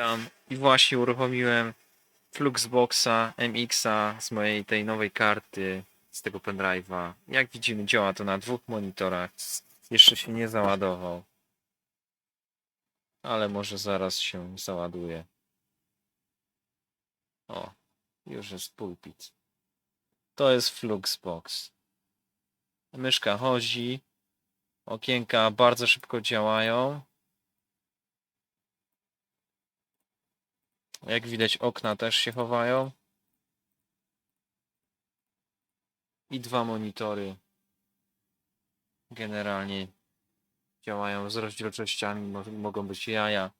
Witam i właśnie uruchomiłem Fluxboxa MX-a z mojej tej nowej karty z tego pendrive'a. Jak widzimy działa to na dwóch monitorach. Jeszcze się nie załadował. Ale może zaraz się załaduje. O, już jest pulpit. To jest Fluxbox. Myszka chodzi. Okienka bardzo szybko działają. Jak widać okna też się chowają. I dwa monitory generalnie działają z rozdzielczościami, mo- mogą być jaja,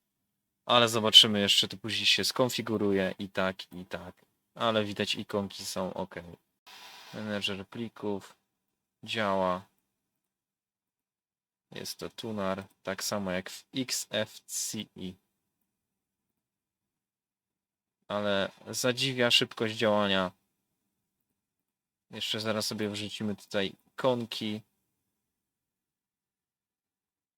ale zobaczymy jeszcze, to później się skonfiguruje i tak, i tak. Ale widać ikonki są ok. Menedżer plików działa. Jest to tunar, tak samo jak w XFCE ale zadziwia szybkość działania. Jeszcze zaraz sobie wrzucimy tutaj ikonki,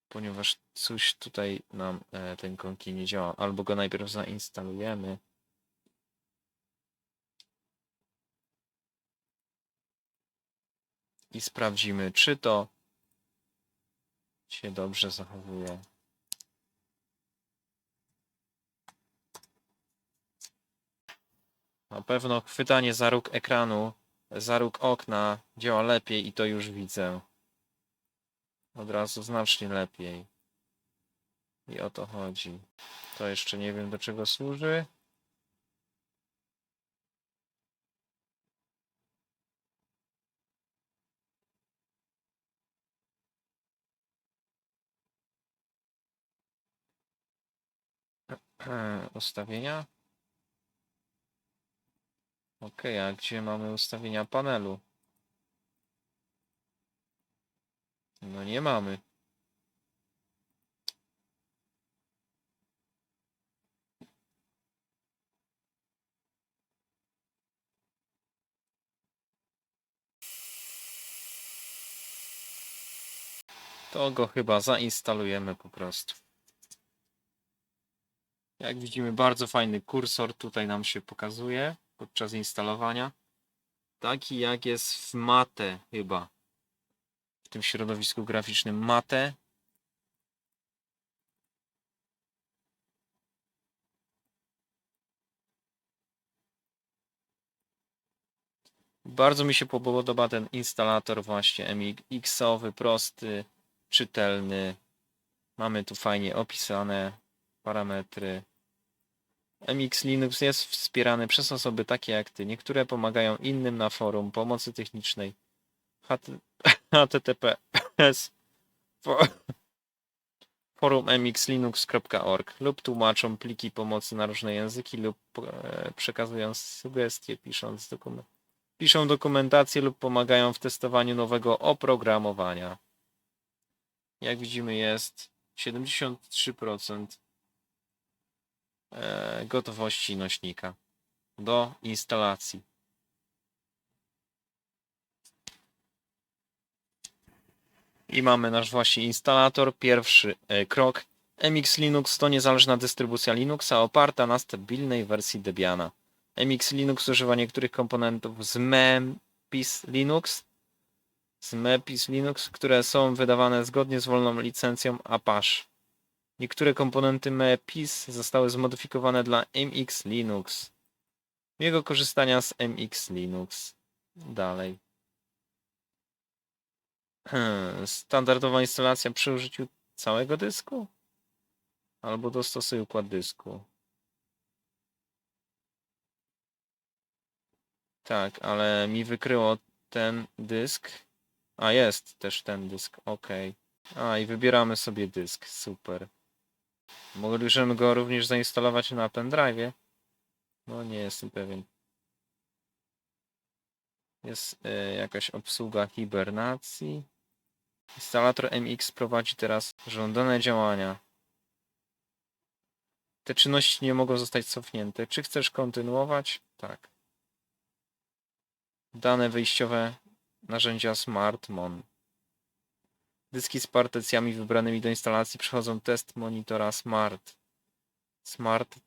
ponieważ coś tutaj nam e, ten ikonki nie działa. Albo go najpierw zainstalujemy. I sprawdzimy, czy to się dobrze zachowuje. Na pewno chwytanie za róg ekranu, za róg okna działa lepiej i to już widzę. Od razu znacznie lepiej. I o to chodzi. To jeszcze nie wiem do czego służy. Ustawienia. Ok, a gdzie mamy ustawienia panelu? No nie mamy. To go chyba zainstalujemy po prostu. Jak widzimy, bardzo fajny kursor tutaj nam się pokazuje podczas instalowania. Taki jak jest w Mate chyba. W tym środowisku graficznym Mate. Bardzo mi się podoba ten instalator właśnie MX-owy, prosty, czytelny. Mamy tu fajnie opisane parametry. MX Linux jest wspierany przez osoby takie jak ty. Niektóre pomagają innym na forum pomocy technicznej HT https fo- forum mxlinux.org lub tłumaczą pliki pomocy na różne języki lub e, przekazują sugestie pisząc dokument. Piszą dokumentację lub pomagają w testowaniu nowego oprogramowania. Jak widzimy jest 73% e, gotowości nośnika do instalacji. I mamy nasz właśnie instalator. Pierwszy e, krok. MX Linux to niezależna dystrybucja Linuxa oparta na stabilnej wersji Debiana. MX Linux używa niektórych komponentów z Mempis Linux, z Mempis Linux, które są wydawane zgodnie z wolną licencją Apache. Niektóre komponenty MEPIS zostały zmodyfikowane dla MX Linux. Jego korzystania z MX Linux. Dalej. Hmm, Standardowa instalacja przy użyciu całego dysku? Albo dostosuj układ dysku. Tak, ale mi wykryło ten dysk. A jest też ten dysk, ok. A i wybieramy sobie dysk, super. Mogliśmy go również zainstalować na pendrive. No nie jestem pewien. Jest e, jakaś obsługa hibernacji. Instalator MX prowadzi teraz żądane działania. Te czynności nie mogą zostać cofnięte. Czy chcesz kontynuować? Tak. Dane wyjściowe narzędzia SmartMon. Dyski z partycjami wybranymi do instalacji przechodzą test monitora Smart. Smart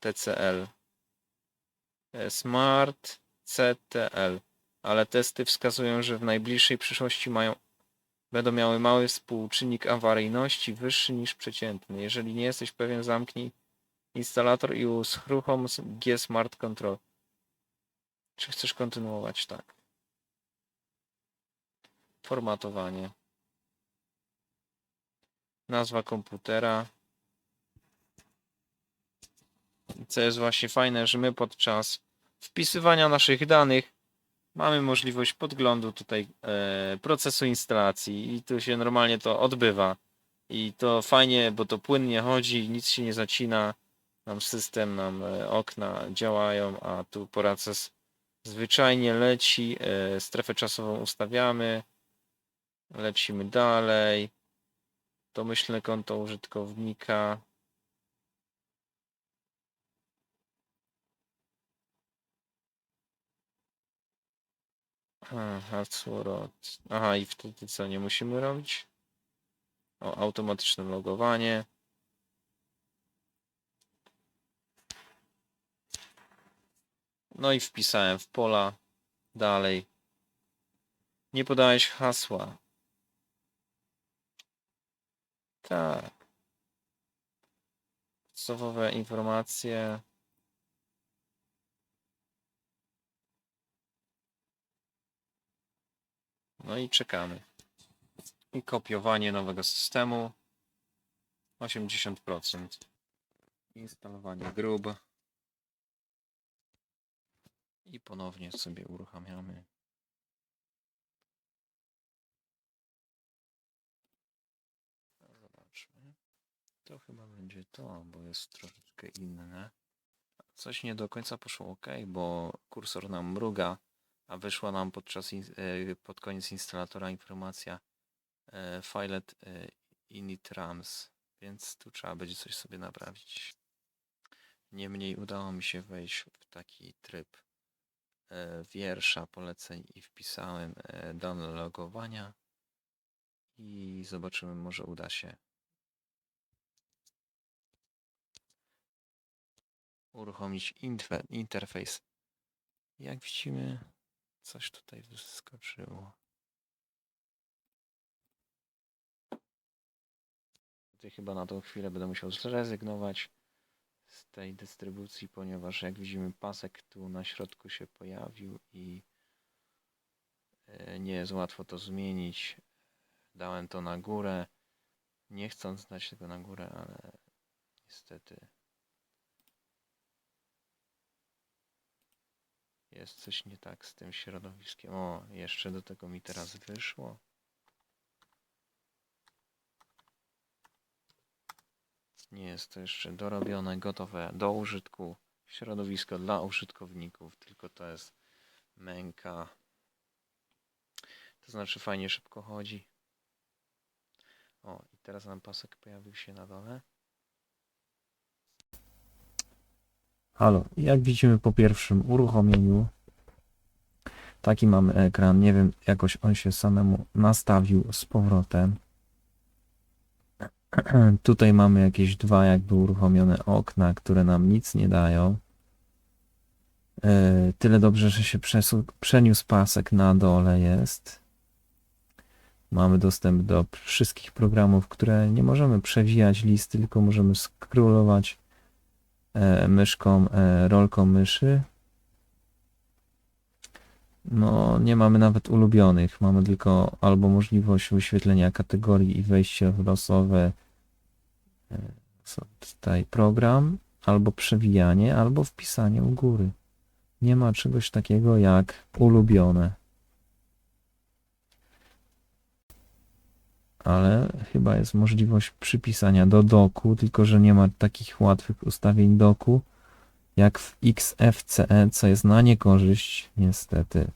TCL. E, Smart CTL. Ale testy wskazują, że w najbliższej przyszłości mają, będą miały mały współczynnik awaryjności wyższy niż przeciętny. Jeżeli nie jesteś pewien, zamknij instalator i uruchom G Smart Control. Czy chcesz kontynuować? Tak. Formatowanie. Nazwa komputera. Co jest właśnie fajne, że my podczas wpisywania naszych danych mamy możliwość podglądu tutaj e, procesu instalacji i tu się normalnie to odbywa. I to fajnie, bo to płynnie chodzi, nic się nie zacina. Nam system, nam e, okna działają, a tu proces zwyczajnie leci. E, strefę czasową ustawiamy. Lecimy dalej. Domyślne konto użytkownika. Aha, hasłord. Aha, i wtedy co nie musimy robić? O, automatyczne logowanie. No i wpisałem w pola. Dalej. Nie podałeś hasła. Tak. Podstawowe informacje. No i czekamy. I kopiowanie nowego systemu. 80%. Instalowanie grub. I ponownie sobie uruchamiamy. Zobaczmy. To chyba będzie to, bo jest troszeczkę inne. Coś nie do końca poszło ok, bo kursor nam mruga, a wyszła nam podczas e, pod koniec instalatora informacja e, filet e, init rams, więc tu trzeba będzie coś sobie naprawić. Niemniej udało mi się wejść w taki tryb e, wiersza poleceń i wpisałem dane logowania i zobaczymy, może uda się uruchomić interfejs. Jak widzimy, coś tutaj wyskoczyło. Tutaj chyba na tą chwilę będę musiał zrezygnować z tej dystrybucji, ponieważ jak widzimy pasek tu na środku się pojawił i e, nie jest łatwo to zmienić. Dałem to na górę, nie chcąc dać tego na górę, ale niestety jest coś nie tak z tym środowiskiem. O, jeszcze do tego mi teraz wyszło. Nie jest to jeszcze dorobione, gotowe do użytku. Środowisko dla użytkowników, tylko to jest męka. To znaczy fajnie szybko chodzi. O, i teraz nam pasek pojawił się na dole. Halo, jak widzimy po pierwszym uruchomieniu, taki mamy ekran. Nie wiem, jakoś on się samemu nastawił z powrotem. Tutaj mamy jakieś dwa jakby uruchomione okna, które nam nic nie dają. E, Tyle dobrze, że się przeniósł pasek na dole jest. Mamy dostęp do wszystkich programów, które nie możemy przewijać listy, tylko możemy scrollować myszką, e, rolką myszy. No, nie mamy nawet ulubionych. Mamy tylko albo możliwość wyświetlenia kategorii i wejście w losowe e, tutaj program, albo przewijanie, albo wpisanie u góry. Nie ma czegoś takiego jak ulubione. Ale chyba jest możliwość przypisania do doku, tylko że nie ma takich łatwych ustawień doku jak w XFCE, co jest na niekorzyść, niestety.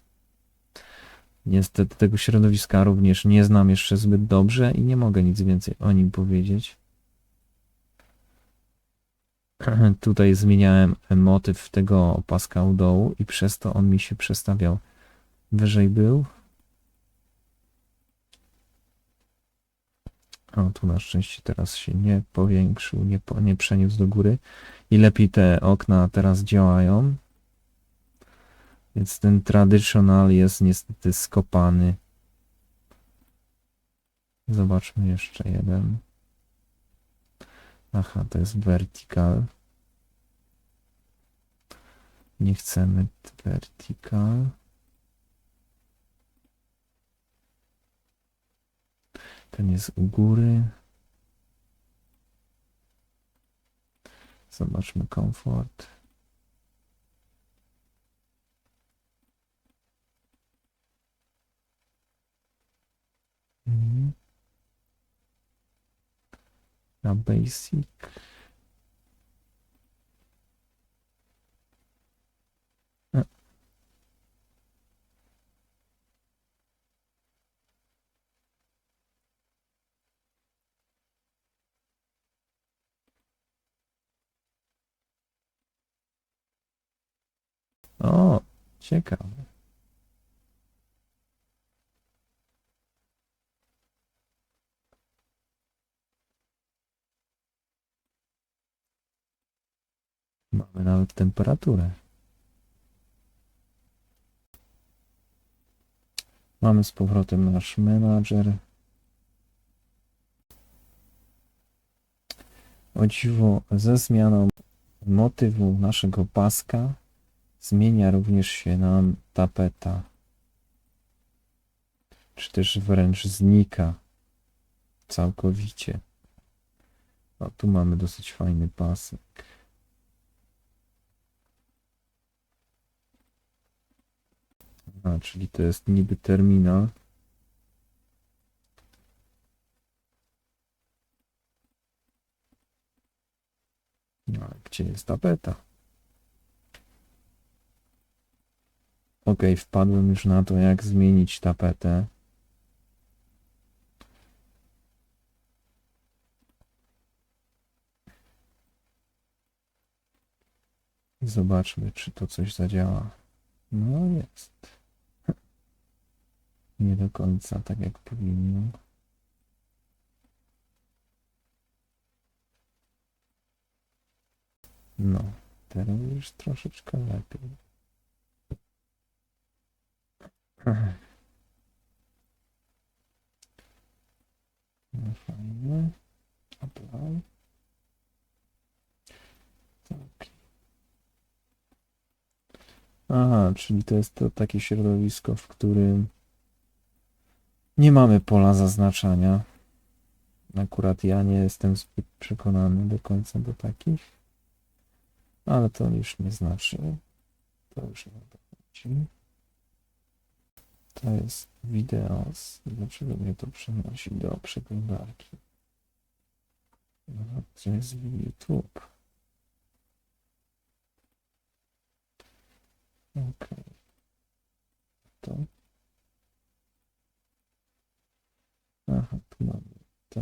Niestety tego środowiska również nie znam jeszcze zbyt dobrze i nie mogę nic więcej o nim powiedzieć. Tutaj zmieniałem motyw tego paska u dołu i przez to on mi się przestawiał. Wyżej był. O, tu na szczęście teraz się nie powiększył, nie, po, nie przeniósł do góry. I lepiej te okna teraz działają. Więc ten traditional jest niestety skopany. Zobaczmy jeszcze jeden. Aha, to jest vertical. Nie chcemy vertical. Ten jest u góry. Zobaczmy komfort. Mhm. Na basic. O, ciekawe. Mamy nawet temperaturę. Mamy z powrotem nasz menadżer. O dziwo, ze zmianą motywu naszego paska zmienia również się nam tapeta. Czy też wręcz znika całkowicie. O, tu mamy dosyć fajny pasek. A, czyli to jest niby terminal. No, a gdzie jest tapeta? Ok, wpadłem już na to, jak zmienić tapetę. Zobaczmy, czy to coś zadziała. No jest. Nie do końca tak jak powinno. No, teraz już troszeczkę lepiej. No fajnie. Apply. Tak. Aha, czyli to jest to takie środowisko, w którym nie mamy pola zaznaczania. Akurat ja nie jestem zbyt przekonany do końca do takich. Ale to już nie znaczy. To już nie o to jest videos. Dlaczego mnie to przenosi do przeglądarki? No, to jest YouTube. Ok. To. Aha, tu mamy to.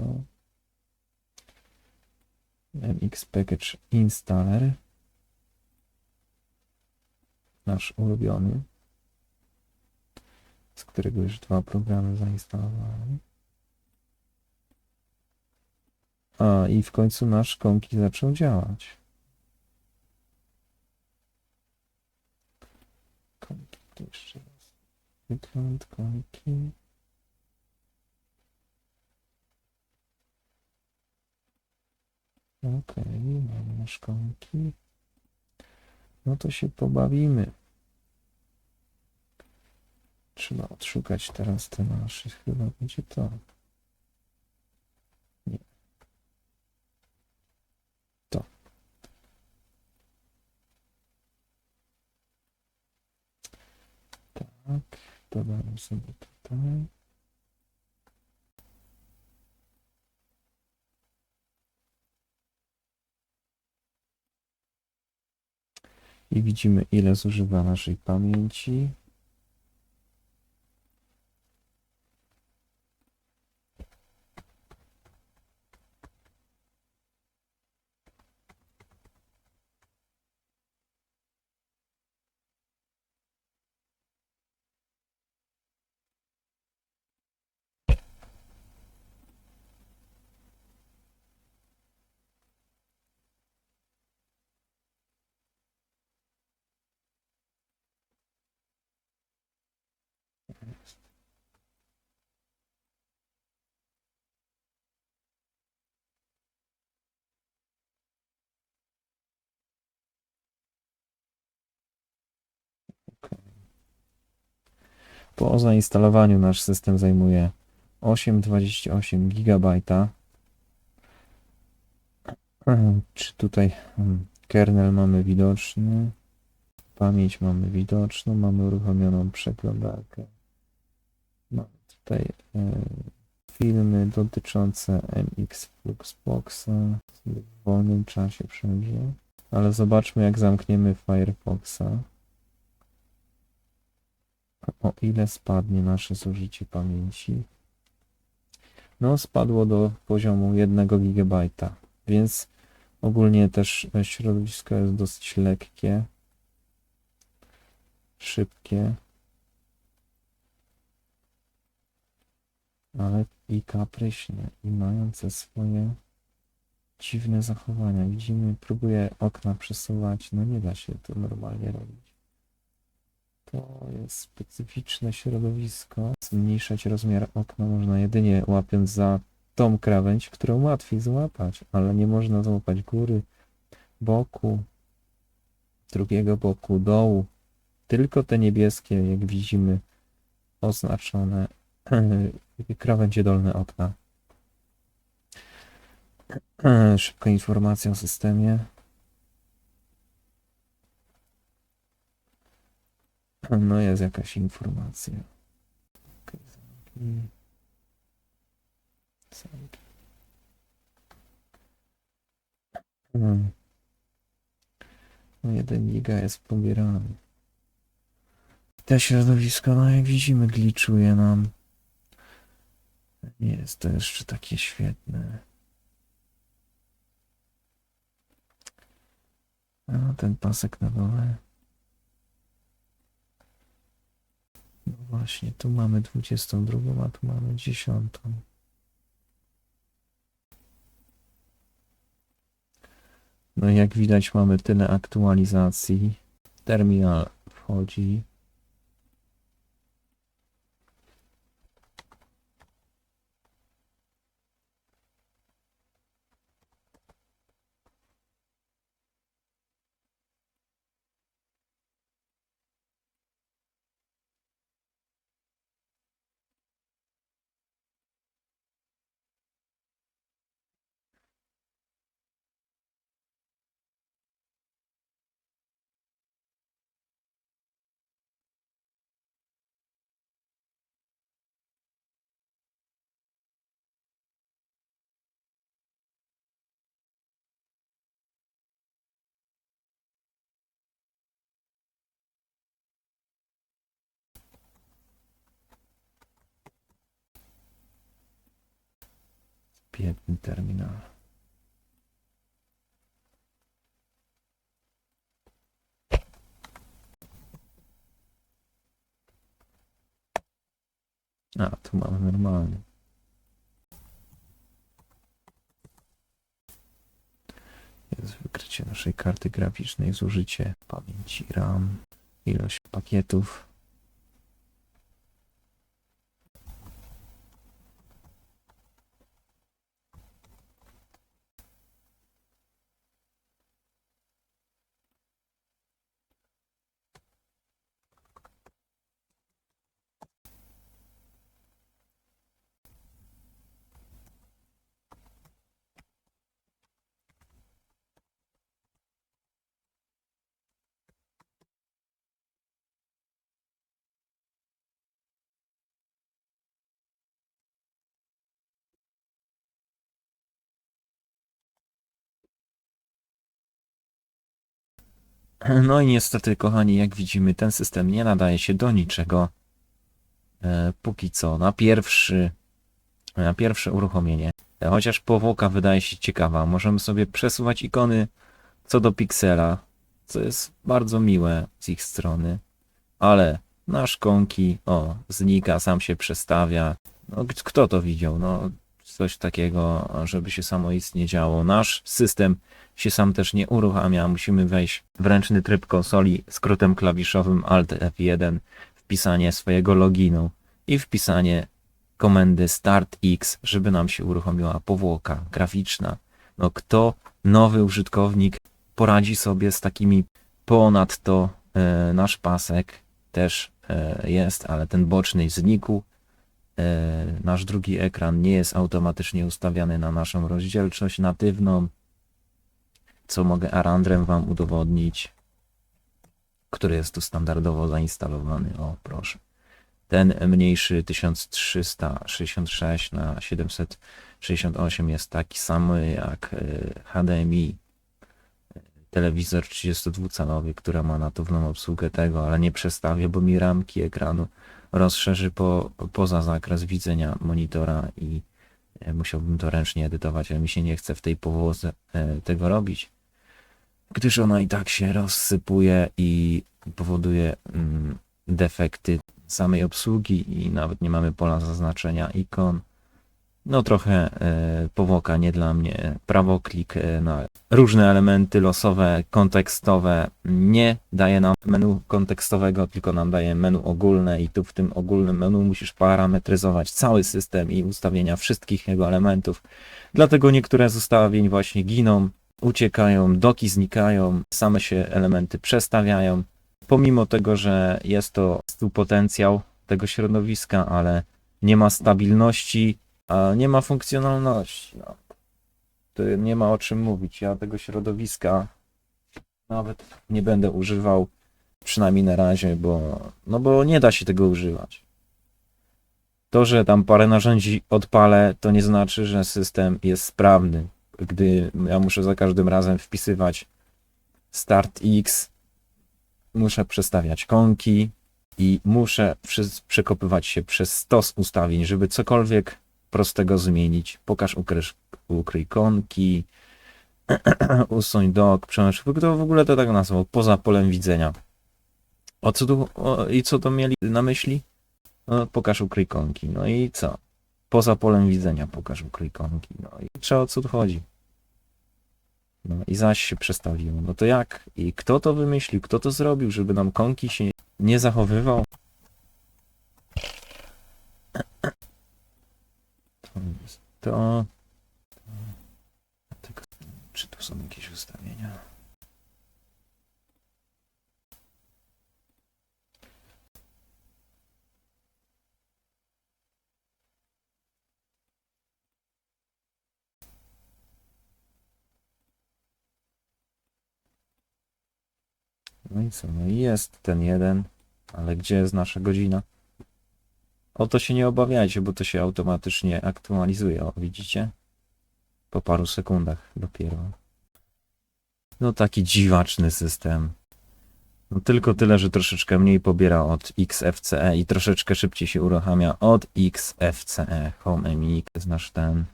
MX Package Installer. Nasz ulubiony. Z którego już dwa programy zainstalowałem. A, i w końcu nasz Konki zaczął działać. Konki, to jeszcze raz. Wygląd Konki. Okej, mamy nasz Konki. No to się pobawimy. Trzeba odszukać teraz te nasze. Chyba będzie to. Nie. To. Tak. Sobie tutaj. I widzimy ile zużywa naszej pamięci. Po zainstalowaniu nasz system zajmuje 8,28 GB. Czy tutaj hmm, kernel mamy widoczny? Pamięć mamy widoczną, mamy uruchomioną przeglądarkę. Mamy tutaj e, filmy dotyczące MX Fluxboxa w wolnym czasie wszędzie. Ale zobaczmy jak zamkniemy Firefoxa. O ile spadnie nasze zużycie pamięci. No spadło do poziomu 1 GB, więc ogólnie też środowisko jest dosyć lekkie, szybkie. ale i kapryśnie, i mające swoje dziwne zachowania. Widzimy, próbuje okna przesuwać, no nie da się to normalnie robić. To jest specyficzne środowisko. Zmniejszać rozmiar okna można jedynie łapiąc za tą krawędź, którą łatwiej złapać, ale nie można złapać góry, boku, drugiego boku, dołu. Tylko te niebieskie, jak widzimy, oznaczone krawędzie dolne okna. Szybka informacja o systemie. No jest jakaś informacja. Hmm. No 1 giga jest pobierany. Te środowisko, no jak widzimy, gliczuje nam. Nie jest to jeszcze takie świetne. A ten pasek na dole. No właśnie, tu mamy 22, a tu mamy 10. No i jak widać mamy tyle aktualizacji. Terminal wchodzi. Piękny terminal. A, tu mamy normalny. Jest wykrycie naszej karty graficznej, zużycie pamięci RAM, ilość pakietów. No i niestety, kochani, jak widzimy, ten system nie nadaje się do niczego. E, póki co, na pierwszy, na pierwsze uruchomienie. E, chociaż powłoka wydaje się ciekawa. Możemy sobie przesuwać ikony co do piksela, co jest bardzo miłe z ich strony. Ale nasz konki, o, znika, sam się przestawia. No, kto to widział? No, coś takiego, żeby się samoistnie działo. Nasz system się sam też nie uruchamia. Musimy wejść w ręczny tryb konsoli skrótem klawiszowym Alt F1, wpisanie swojego loginu i wpisanie komendy Start X, żeby nam się uruchomiła powłoka graficzna. No kto nowy użytkownik poradzi sobie z takimi ponadto e, nasz pasek też e, jest, ale ten boczny znikł. E, Nasz drugi ekran nie jest automatycznie ustawiany na naszą rozdzielczość natywną, co mogę arandrem Wam udowodnić, który jest tu standardowo zainstalowany. O, proszę. Ten mniejszy 1366 na 768 jest taki sam jak e, HDMI telewizor 32-calowy, która ma natywną obsługę tego, ale nie przestawię, bo mi ramki ekranu rozszerzy po, poza zakres widzenia monitora i e, musiałbym to ręcznie edytować, ale mi się nie chce w tej powłoce e, tego robić, gdyż ona i tak się rozsypuje i powoduje mm, defekty samej obsługi i nawet nie mamy pola zaznaczenia ikon. No trochę e, powłoka nie dla mnie. Prawoklik e, na różne elementy losowe, kontekstowe nie daje nam menu kontekstowego, tylko nam daje menu ogólne i tu w tym ogólnym menu musisz parametryzować cały system i ustawienia wszystkich jego elementów. Dlatego niektóre z ustawień właśnie giną, uciekają, doki znikają, same się elementy przestawiają. Pomimo tego, że jest to tu potencjał tego środowiska, ale nie ma stabilności, a nie ma funkcjonalności. No. To nie ma o czym mówić. Ja tego środowiska nawet nie będę używał, przynajmniej na razie, bo, no bo nie da się tego używać. To, że tam parę narzędzi odpalę, to nie znaczy, że system jest sprawny. Gdy ja muszę za każdym razem wpisywać start X, muszę przestawiać konki i muszę przekopywać się przez stos ustawień, żeby cokolwiek prostego zmienić. Pokaż ukryj konki, usuń dok, przełącz. Kto w ogóle to tak nazwał? Poza polem widzenia. O co tu, o, i co to mieli na myśli? No, pokaż ukryj konki. No i co? Poza polem widzenia pokaż ukryj konki. No i trzeba o co tu chodzi. No i zaś się przestawiło. No to jak? I kto to wymyślił? Kto to zrobił, żeby nam konki się nie zachowywał? To jest to. Tylko, czy tu są jakieś ustawienia? No i co? No i jest ten jeden, ale gdzie jest nasza godzina? O to się nie obawiajcie, bo to się automatycznie aktualizuje, o widzicie? Po paru sekundach dopiero. No taki dziwaczny system. No tylko tyle, że troszeczkę mniej pobiera od XFCE i troszeczkę szybciej się uruchamia od XFCE. Home MX jest nasz ten.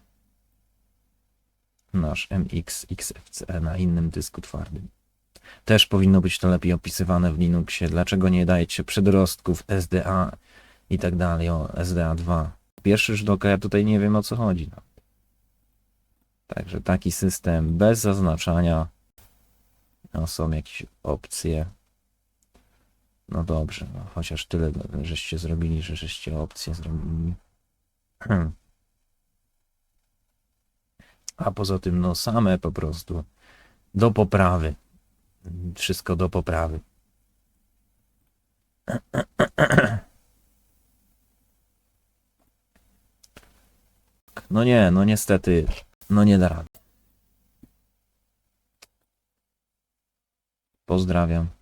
Nasz MX XFCE na innym dysku twardym. Też powinno być to lepiej opisywane w Linuxie. Dlaczego nie dajecie przedrostków SDA i tak dalej, o SDA2. Pierwszy rzut oka, ja tutaj nie wiem o co chodzi. No. Także taki system bez zaznaczania. No, są jakieś opcje. No dobrze, no, chociaż tyle żeście zrobili, że żeście opcje zrobili. A poza tym, no same po prostu do poprawy. Wszystko do poprawy. No nie, no niestety, no nie da rady. Pozdrawiam.